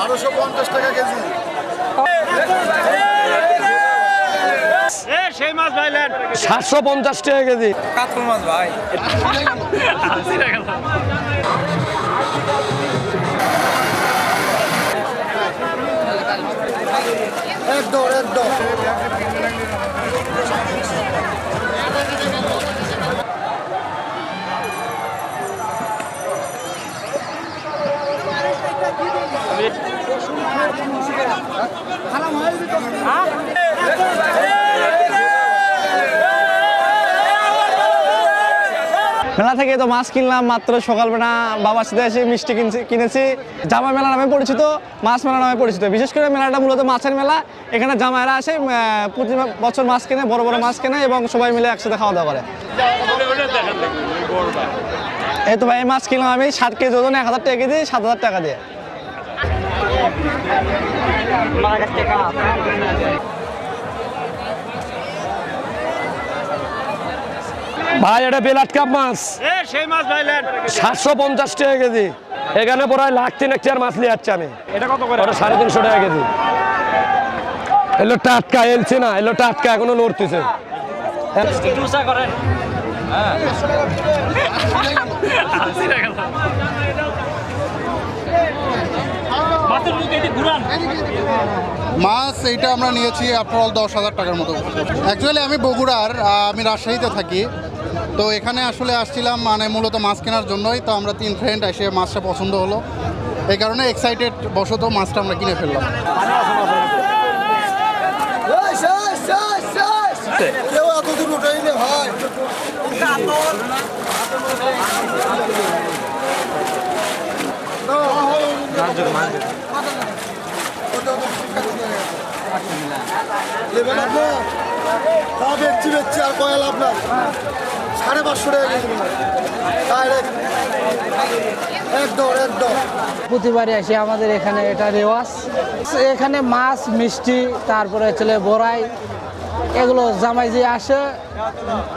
বারোশো পঞ্চাশ টাকা কেজি। সেই মাছ ভাইলেন সাতশো পঞ্চাশ টাকা কেজি। কাতল মাছ ভাই। একদম একদম মেলা থেকে তো মাছ কিনলাম মাত্র সকালবেলা বাবার সাথে এসে মিষ্টি কিনছি, কিনেছি। জামা মেলা নামে পরিচিত, মাছ মেলা নামে পরিচিত। বিশেষ করে মেলাটা মূলত মাছের মেলা। এখানে জামাইরা আসে প্রতি বছর মাছ কেনে, বড় বড় মাছ কেনে এবং সবাই মিলে একসাথে খাওয়া দাওয়া করে। এই তো ভাই মাছ কিনলাম আমি, ষাট কেজি ওজন, এক হাজার টাকা কেজি, সাত হাজার টাকা দিয়ে। ভাই এটা বেলাট কাপ মাছ। সেই মাছ ভাইলেন সাতশো পঞ্চাশ টাকা কেজি। এখানে প্রায় লাখ তিন এক মাছ নিয়ে যাচ্ছে আমি। এটা কত করে? ওটা সাড়ে তিনশো টাকা কেজি। এলো টাটকা এলছে না এলো টাটকা এখনও নড়তেছে। জুসা করেন। ঘুরান মাছ এইটা আমরা নিয়েছি আফটার অল দশ হাজার টাকার মতো। অ্যাকচুয়ালি আমি বগুড়ার আমি রাজশাহীতে থাকি। তো এখানে আসলে আসছিলাম মানে মূলত মাছ কেনার জন্যই। তো আমরা তিন ফ্রেন্ড এসে মাছটা পছন্দ হলো। এই কারণে এক্সাইটেড বশত মাছটা আমরা কিনে ফেললাম। কেউ এতদূর ওটাই নে ভাই নেবেন আপনার একদম প্রতিবারই আসি আমাদের এখানে এটা রেওয়াজ। এখানে মাছ, মিষ্টি, তারপরে চলে বড়াই, এগুলো জামাই যে আসে,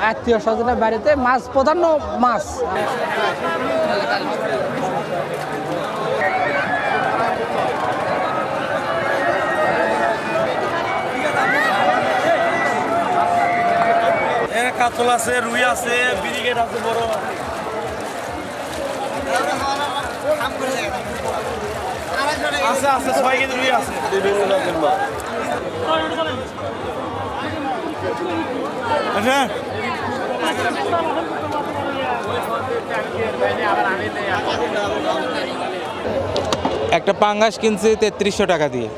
আত্মীয় স্বজনের বাড়িতে মাছ প্রধান্য মাছ। কাতল আছে, রুই আছে বিরিগেট আছে, বড় আছে। আছে ছয় কেজি রুই আছে। আচ্ছা। একটা পাঙ্গাস কিনছি তেত্রিশশো টাকা দিয়ে,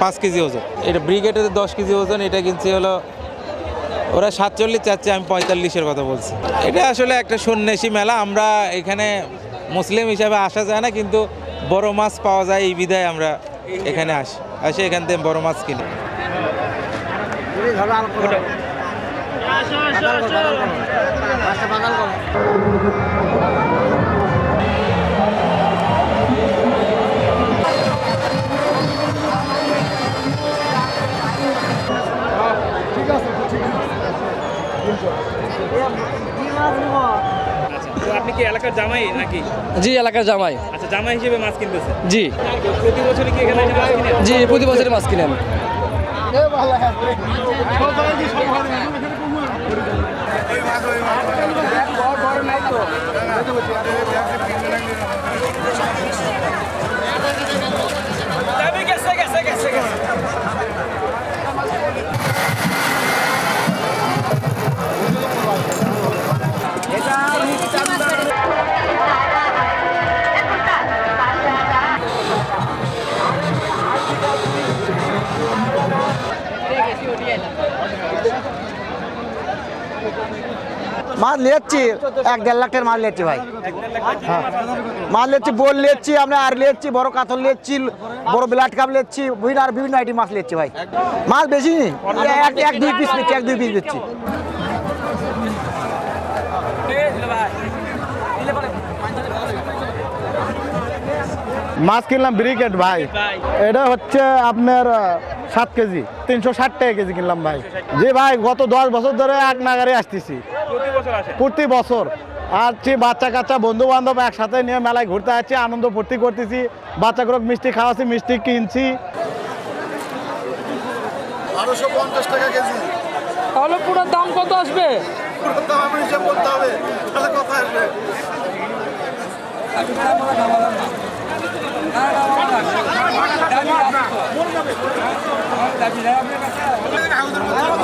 পাঁচ কেজি ওজন। এটা ব্রিগেডের দশ কেজি ওজন, এটা কিনছি হলো ওরা সাতচল্লিশ চাচ্ছে, আমি পঁয়তাল্লিশের কথা বলছি। এটা আসলে একটা সন্ন্যাসী মেলা, আমরা এখানে মুসলিম হিসাবে আসা যায় না, কিন্তু বড় মাছ পাওয়া যায়, এই বিধায় আমরা এখানে আসি, আসে এখান থেকে বড় মাছ কিনি। আপনি কি এলাকার জামাই নাকি? জি এলাকার জামাই। আচ্ছা জামাই হিসেবে মাছ কিনতেছে জি। প্রতি বছরই কি এখানে মাছ কিনেন? জি প্রতি বছরই মাছ কিনেন। মাছ লিয়েছি এক দেড় লাখ টাকার মাছ লিয়েছি ভাই। হ্যাঁ। মাছ লিয়েছি বোল লিয়েছি আমরা আর লিয়েছি বড় কাতল লিয়েছি বড় ব্লাড কাপ লিয়েছি বিভিন্ন আর বিভিন্ন আইটেম মাছ লিয়েছি ভাই। মাছ বেশি এক এক দুই পিস নিচ্ছি, এক দুই পিস দিচ্ছি মাছ কিনলাম ব্রিকেট ভাই। এটা হচ্ছে আপনার সাত কেজি তিনশো ষাট টাকা কেজি কিনলাম ভাই। যে ভাই গত দশ বছর ধরে এক নাগারে আসতেছি। প্রতি বছর আর প্রতি বছর। আসছি বাচ্চা কাচ্চা বন্ধু বান্ধব একসাথে নিয়ে মেলায় ঘুরতে যাচ্ছি আনন্দ ফুর্তি করতেছি। বাচ্চাগুলো মিষ্টি খাওয়াচ্ছি মিষ্টি কিনছি। বারোশো পঞ্চাশ টাকা কেজি। তাহলে পুরো দাম কত আসবে? পুরো দাম আমি হিসাব করতে হবে। তাহলে কত আসবে। দাবি